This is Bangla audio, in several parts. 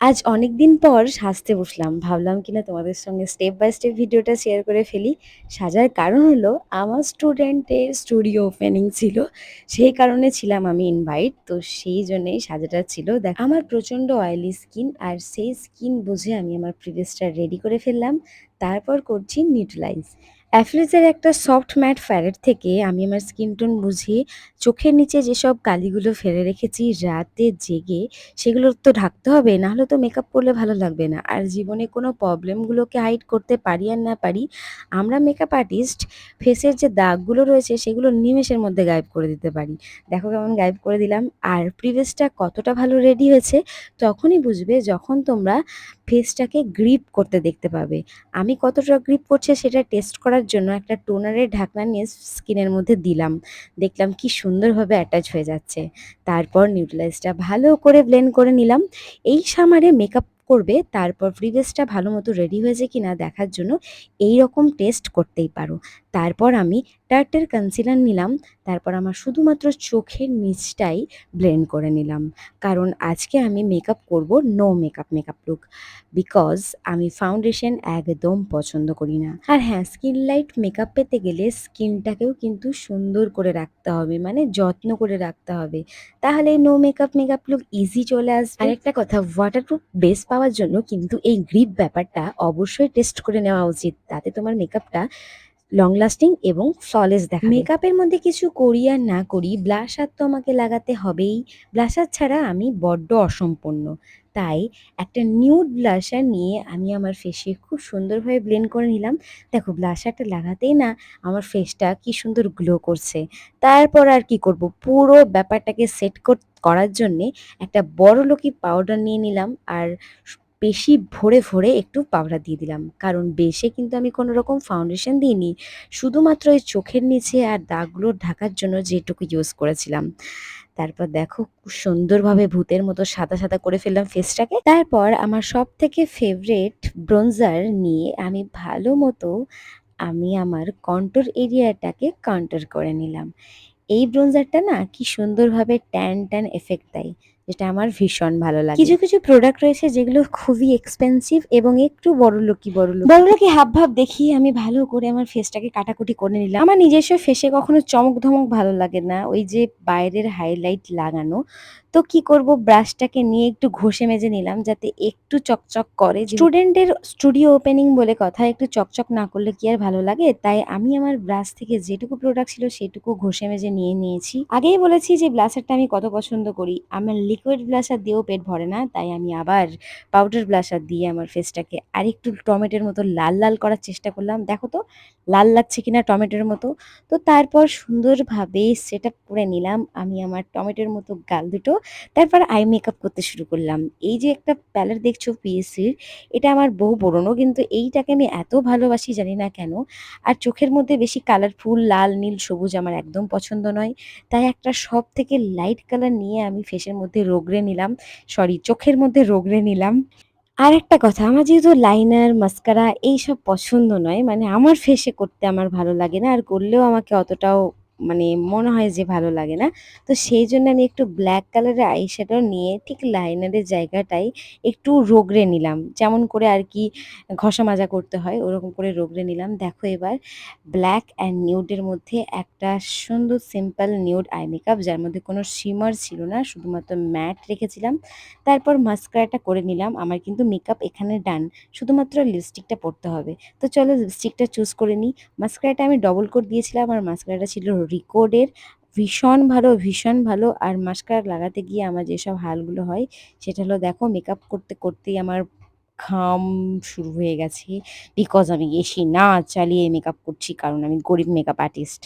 আজ অনেক দিন পর সাজতে বসলাম। ভাবলাম কিনা তোমাদের সঙ্গে স্টেপ বাই স্টেপ ভিডিওটা শেয়ার করে ফেলি। সাজার কারণ হলো, আমার স্টুডেন্টের স্টুডিও ওপেনিং ছিল। সেই কারণে ছিলাম আমি ইনভাইট। তো সেই জন্যেই সাজাটা ছিল। দেখ, আমার প্রচণ্ড অয়েলি স্কিন আর সেই স্কিন বুঝে আমি আমার প্রিভিয়াসটা রেডি করে ফেললাম। তারপর করছি নিউট্রালাইজ। অ্যাফ্লিজের একটা সফট ম্যাট প্যালেট থেকে আমি আমার স্কিন টোন বুঝে। চোখের নিচে যেসব কালিগুলো ফেলে রেখেছি রাতে জেগে, সেগুলো তো ঢাকতে হবে নাহলে তো মেকআপ করলে ভালো লাগবে না। আর জীবনে কোনো প্রবলেমগুলোকে হাইড করতে পারি আর না পারি, আমরা মেকআপ আর্টিস্ট ফেসের যে দাগগুলো রয়েছে, সেগুলো নিমেষের মধ্যে গায়েব করে দিতে পারি। দেখো কেমন গায়েব করে দিলাম। আর প্রিভিয়াসটা কতটা ভালো রেডি হয়েছে, তখনই বুঝবে যখন তোমরা ফেসটাকে গ্রিপ করতে দেখতে পাবে। আমি কতটা গ্রিপ করছে সেটা টেস্ট করার জন্য একটা টোনারের ঢাকনা নিয়ে স্কিনের মধ্যে দিলাম। দেখলাম কি সুন্দরভাবে অ্যাটাচ হয়ে যাচ্ছে। তারপর নিউট্রালাইজটা ভালো করে ব্লেন্ড করে নিলাম। এই সামারে মেকআপ করবে, তারপর প্রিভিয়াসটা ভালো মতো রেডি হয়েছে কিনা দেখার জন্য এই রকম টেস্ট করতেই পারো। তারপর আমি টার্টের কনসিলার নিলাম, তারপর আমার শুধুমাত্র চোখের নিচটাই ব্লেন্ড করে নিলাম। কারণ আজকে আমি মেকআপ করব no makeup makeup look because আমি ফাউন্ডেশন একদম পছন্দ করি না। আর হ্যাঁ স্কিন লাইট মেকআপ পেতে গেলে স্কিনটাকেও কিন্তু সুন্দর করে রাখতে হবে মানে যত্ন করে রাখতে হবে। তাহলে no makeup makeup look easy চলে আসবে। আর একটা কথা ওয়াটারপ্রুফ বেস পাওয়ার জন্য কিন্তু এই গ্রিপ ব্যাপারটা অবশ্যই টেস্ট করে নেওয়া উচিত, তাতে তোমার মেকআপটা লং লাস্টিং এবং ফ্ললেস দেখা মেকআপের মধ্যে কিছু করি আর না করি ব্লাশার তো আমাকে লাগাতে হবেই। ব্লাশার ছাড়া আমি বড্ড অসম্পূর্ণ। তাই একটা নিউড ব্লাশার নিয়ে আমি আমার ফেসে খুব সুন্দরভাবে ব্লেন্ড করে নিলাম। দেখো ব্লাশারটা লাগাতেই না আমার ফেসটা কি সুন্দর গ্লো করছে। তারপর আর কি করব? পুরো ব্যাপারটাকে সেট করার জন্যে একটা বড় লোকি পাউডার নিয়ে নিলাম। আর বেশি ভরে ভরে একটু পাউডার দিয়ে দিলাম। কারণ বেশে কিন্তু আমি কোনো রকম ফাউন্ডেশন দিইনি। শুধুমাত্র ওই চোখের নিচে আর দাগগুলো ঢাকার জন্য যেটুকু ইউজ করেছিলাম। তারপর দেখো খুব সুন্দরভাবে ভূতের মতো সাদা সাদা করে ফেললাম ফেসটাকে তারপর আমার সব থেকে ফেভারেট ব্রোঞ্জার নিয়ে আমি ভালো মতো আমি আমার কন্টোর এরিয়াটাকে কন্ট্রোর করে নিলাম। এই ব্রোঞ্জারটা না কি সুন্দরভাবে ট্যান ট্যান এফেক্ট দেয়। যেটা আমার ভীষণ ভালো লাগে। কিছু কিছু প্রোডাক্ট রয়েছে যেগুলো খুবই এক্সপেন্সিভ এবং একটু বড় লোকি বড় লোক বড় লোকি হাব ভাব দেখিয়ে আমি ভালো করে আমার ফেসটাকে কাটাকুটি করে নিলাম। আমার নিজস্ব ফেসে কখনো চমক ধমক ভালো লাগে না। ওই যে বাইরের হাইলাইট লাগানো। তো কি করব? ব্রাশটাকে নিয়ে একটু ঘষে মেজে নিলাম যাতে একটু চকচক করে। স্টুডেন্টের স্টুডিও ওপেনিং বলে কথা একটু চকচক না করলে কি আর ভালো লাগে? তাই আমি আমার ব্রাশ থেকে যেটুকু প্রোডাক্ট ছিল সেটুকু ঘষে মেজে নিয়ে নিয়েছি। আগেই বলেছি যে ব্লাশারটা আমি কত পছন্দ করি। আমার লিকুইড ব্লাশার দিয়েও পেট ভরে না তাই আমি আবার পাউডার ব্লাশার দিয়ে আমার ফেসটাকে আরেকটু টমেটোর মতো লাল লাল করার চেষ্টা করলাম। দেখো তো লাল লাগছে কিনা টমেটোর মতো। তো তারপর সুন্দরভাবে সেট করে নিলাম। আমি আমার টমেটোর মতো গাল দুটো তারপর আই মেকআপ করতে শুরু করলাম। এই যে একটা প্যালেট দেখছ পিএসসির এটা আমার বহু পুরনো কিন্তু এইটাকে আমি এত ভালোবাসি জানি না কেন। আর চোখের মধ্যে বেশি কালারফুল লাল, নীল, সবুজ আমার একদম পছন্দ নয়। তাই একটা সব থেকে লাইট কালার নিয়ে আমি ফেসের মধ্যে রোগড়ে নিলাম। সরি চোখের মধ্যে রোগড়ে নিলাম। আর একটা কথা, আমার যেহেতু লাইনার মাস্কারা এইসব পছন্দ নয় মানে আমার ফেসে করতে আমার ভালো লাগে না। আর করলেও আমাকে অতটাও মানে মনে হয় যে ভালো লাগে না। তো সেই জন্য আমি একটু ব্ল্যাক কালারের আইশ্যাডো নিয়ে ঠিক লাইনারের জায়গাটায় একটু রোগড়ে নিলাম। যেমন করে আর কি ঘষা মাজা করতে হয়, ওরকম করে রোগড়ে নিলাম। দেখো এবার ব্ল্যাক অ্যান্ড নিউডের মধ্যে একটা সুন্দর সিম্পল নিউড আই মেকআপ যার মধ্যে কোনো শিমার ছিল না, শুধুমাত্র ম্যাট রেখেছিলাম। তারপর মাস্কারাটা করে নিলাম। আমার কিন্তু মেকআপ এখানে ডান শুধুমাত্র লিপস্টিকটা পরতে হবে। তো চলো লিপস্টিকটা চুজ করে নিই। মাস্কারাটা আমি ডবল কোট দিয়েছিলাম, আর মাস্কারাটা ছিল রিকোডের ভীষণ ভালো ভীষণ ভালো আর মাস্কার লাগাতে গিয়ে আমার যেসব হালগুলো হয়, সেটা হলো দেখো মেকআপ করতে করতেই আমার ঘাম শুরু হয়ে গেছে বিকজ আমি এসি না চালিয়ে মেকআপ করছি কারণ আমি গরিব মেকআপ আর্টিস্ট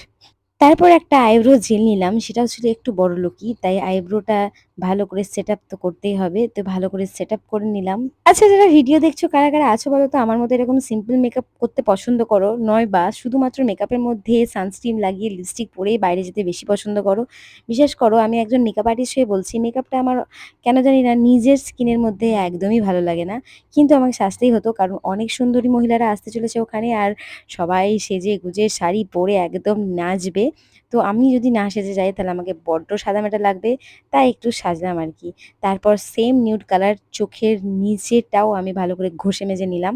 তারপর একটা আইব্রো জেল নিলাম সেটাও ছিল একটু বড় লোকই, তাই আইব্রোটা ভালো করে সেট তো করতেই হবে, তো ভালো করে সেট করে নিলাম। আচ্ছা যারা ভিডিও দেখছ, কারা কারা আছো বলো তো? আমার মতো এরকম সিম্পল মেকআপ করতে পছন্দ করো, নয় বা শুধুমাত্র মেকআপের মধ্যে সানস্ক্রিন লাগিয়ে লিপস্টিক পরেই বাইরে যেতে বেশি পছন্দ করো। বিশেষ করো, আমি একজন মেকআপ আর্টিস্ট হয়ে বলছি মেকআপটা আমার কেন জানি না নিজের স্কিনের মধ্যে একদমই ভালো লাগে না। কিন্তু আমাকে সাজতেই হতো, কারণ অনেক সুন্দরী মহিলারা আসতে চলেছে ওখানে, আর সবাই সেজে গুজে শাড়ি পরে একদম নাচবে। তো আমি যদি না সেজে যাই তাহলে আমাকে বড্ড সাদা মেটা লাগবে, তাই একটু সাজলাম আর কি। তারপর সেম নিউড কালার চোখের নিচেটাও আমি ভালো করে ঘষে মেজে নিলাম।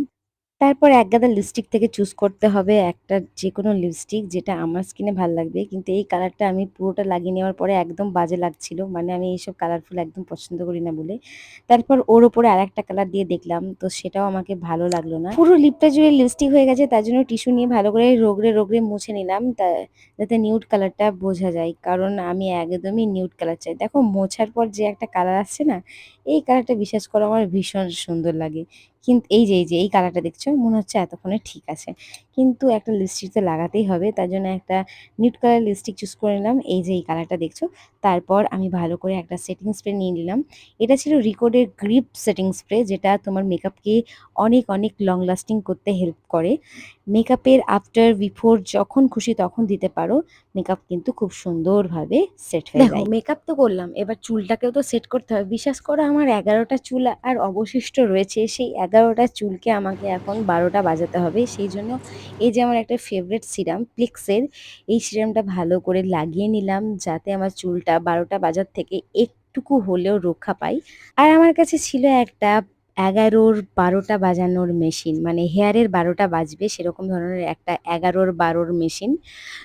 তারপর এক গাদা লিপস্টিক থেকে চুজ করতে হবে, একটা যে কোনো লিপস্টিক যেটা আমার স্কিনে ভালো লাগবে। কিন্তু এই কালারটা আমি পুরোটা লাগিয়ে নেওয়ার পরে একদম বাজে লাগছিল মানে আমি এইসব কালারফুল একদম পছন্দ করি না বলে। তারপর ওর ওপরে আর একটা কালার দিয়ে দেখলাম, তো সেটাও আমাকে ভালো লাগল না। পুরো লিপটা জুড়ে লিপস্টিক হয়ে গেছে, তার জন্য টিস্যু নিয়ে ভালো করে রোগড়ে রোগড়ে মুছে নিলাম, তা যাতে নিউড কালারটা বোঝা যায়। কারণ আমি একদমই নিউড কালার চাই। দেখো, মোছার পর যে একটা কালার আসছে না, এই কালারটা বিশ্বাস করো আমার ভীষণ সুন্দর লাগে। কিন্তু এই যে এই যে, এই কালারটা দেখছ, মনে হচ্ছে এতক্ষণে ঠিক আছে। কিন্তু একটা লিপস্টিক তো লাগাতেই হবে, তার জন্য একটা নিউড কালার লিপস্টিক চুজ করে নিলাম, এই যে, এই কালারটা দেখছ। তারপর আমি ভালো করে একটা সেটিং স্প্রে নিয়ে নিলাম। এটা ছিল রিকোডের গ্রিপ সেটিং স্প্রে যেটা তোমার মেকআপকে অনেক অনেক লং লাস্টিং করতে হেল্প করে। মেকআপের আফটার বিফোর যখন খুশি তখন দিতে পারো। মেকআপ কিন্তু খুব সুন্দরভাবে সেট হয়ে যায়। মেকআপ তো করলাম এবার চুলটাকেও তো সেট করতে হবে। বিশ্বাস করো আমার এগারোটা চুল আর অবশিষ্ট রয়েছে সেই এগারোটা চুলকে আমাকে এখন বারোটা বাজাতে হবে। সেই জন্য এই যে আমার একটা ফেভারিট সিরাম প্লিক্সের এই সিরামটা ভালো করে লাগিয়ে নিলাম যাতে আমার চুলটা বারোটা বাজার থেকে একটুকু হলেও রক্ষা পাই। আর আমার কাছে ছিল একটা এগারোর বারোটা বাজানোর মেশিন মানে হেয়ারের বারোটা বাজবে সেরকম ধরনের একটা এগারোর বারোর মেশিন।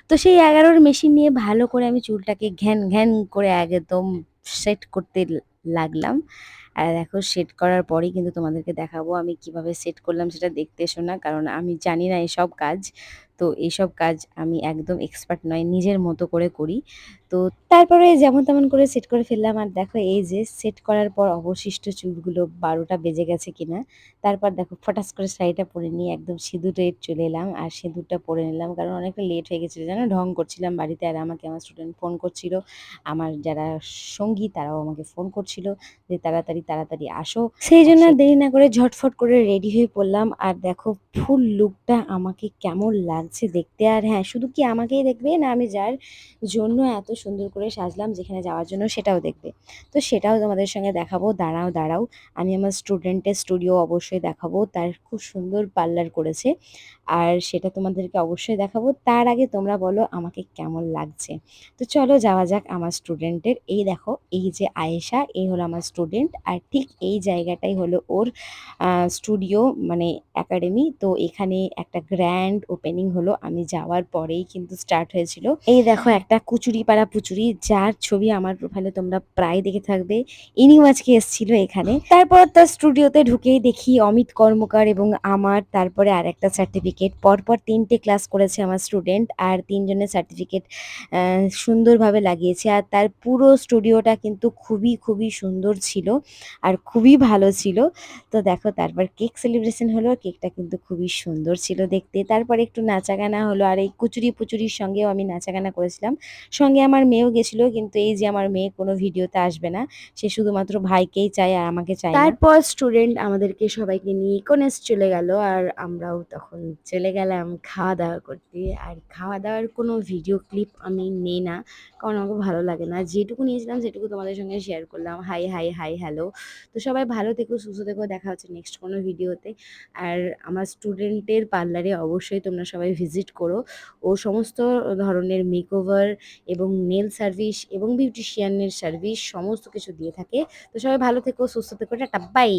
তো সেই এগারোর মেশিন নিয়ে ভালো করে আমি চুলটাকে ঘ্যান ঘ্যান করে একদম সেট করতে লাগলাম। আর দেখো সেট করার পরেই কিন্তু তোমাদেরকে দেখাবো আমি কীভাবে সেট করলাম সেটা দেখতে এসো না, কারণ আমি জানি না এসব কাজ। তো এইসব কাজ আমি একদম এক্সপার্ট নয়, নিজের মতো করে করি। তো তারপরে যেমন তেমন করে সেট করে ফেললাম। আর দেখো এই যে সেট করার পর অবশিষ্ট চুলগুলো বারোটা বেজে গেছে কিনা, তারপর দেখো ফটাস করে শাড়িটা পরে নিয়ে একদম সিঁদুরে চলে এলাম। আর সিঁদুরটা পরে নিলাম কারণ অনেকটা লেট হয়ে গেছিল। জানো, ঢং করছিলাম বাড়িতে আর আমাকে আমার স্টুডেন্ট ফোন করছিল। আমার যারা সঙ্গী তারাও আমাকে ফোন করছিল যে তাড়াতাড়ি তাড়াতাড়ি আসো। সেই জন্য দেরি না করে ঝটফট করে রেডি হয়ে পড়লাম। আর দেখো ফুল লুকটা আমাকে কেমন লাগছে দেখতে। আর হ্যাঁ শুধু কি আমাকেই দেখবে না আমি যার জন্য এত সুন্দর করে সাজলাম যেখানে যাওয়ার জন্য সেটাও দেখবে। তো সেটাও তোমাদের সঙ্গে দেখাবো, দাঁড়াও দাঁড়াও। আমি আমার স্টুডেন্টের স্টুডিও অবশ্যই দেখাবো, তার খুব সুন্দর পার্লার করেছে। আর সেটা তোমাদেরকে অবশ্যই দেখাবো। তার আগে তোমরা বলো আমাকে কেমন লাগছে। তো চলো যাওয়া যাক আমার স্টুডেন্টের এই দেখো, এই যে আয়েশা, এই হলো আমার স্টুডেন্ট আর ঠিক এই জায়গাটাই হলো ওর স্টুডিও মানে একাডেমি তো এখানে একটা গ্র্যান্ড ওপেনিং হলো, আমি যাওয়ার পরেই কিন্তু স্টার্ট হয়েছিল। এই দেখো একটা কুচুরি পাড়া পুচুরি, যার ছবি আমার প্রোফাইলে তোমরা প্রায় দেখে থাকবে। ইনিও আজকে এসেছিল এখানে। তারপর তার স্টুডিওতে ঢুকেই দেখি অমিত কর্মকার এবং আমার, তারপরে আর একটা সার্টিফিকেট পরপর তিনটে ক্লাস করেছে আমার স্টুডেন্ট আর তিনজনের সার্টিফিকেট সুন্দরভাবে লাগিয়েছে। আর তার পুরো স্টুডিওটা কিন্তু খুবই খুবই সুন্দর ছিল আর খুবই ভালো ছিল। তো দেখো, তারপর কেক সেলিব্রেশন হলো কেকটা কিন্তু খুবই সুন্দর ছিল দেখতে। তারপর একটু নাচা গানা হলো আর এই কুচুরি পুচুরির সঙ্গেও আমি নাচা গানা করেছিলাম। সঙ্গে আমার মেয়েও গেছিল, কিন্তু এই যে আমার মেয়ে কোনো ভিডিওতে আসবে না, সে শুধুমাত্র ভাইকেই চায় আর আমাকে চায় তারপর স্টুডেন্ট আমাদেরকে সবাইকে নিয়ে ইকোনেস চলে গেল আর আমরাও তখন চলে গেলাম খাওয়া দাওয়া করতে। আর খাওয়া দাওয়ার কোনো ভিডিও ক্লিপ আমি নেই না, কারণ আমাকে ভালো লাগে না। যেটুকু নিয়েছিলাম সেটুকু তোমাদের সঙ্গে শেয়ার করলাম। হাই হাই হাই হ্যালো তো সবাই ভালো থেকো, সুস্থ থেকো। দেখা হচ্ছে নেক্সট কোনো ভিডিওতে। আর আমার স্টুডেন্টের পার্লারে অবশ্যই তোমরা সবাই ভিজিট করো। ও সমস্ত ধরনের মেকওভার এবং নেল সার্ভিস এবং বিউটিশিয়ানের সার্ভিস সমস্ত কিছু দিয়ে থাকে। তো সবাই ভালো থেকো, সুস্থ থেকো, টাটা বাই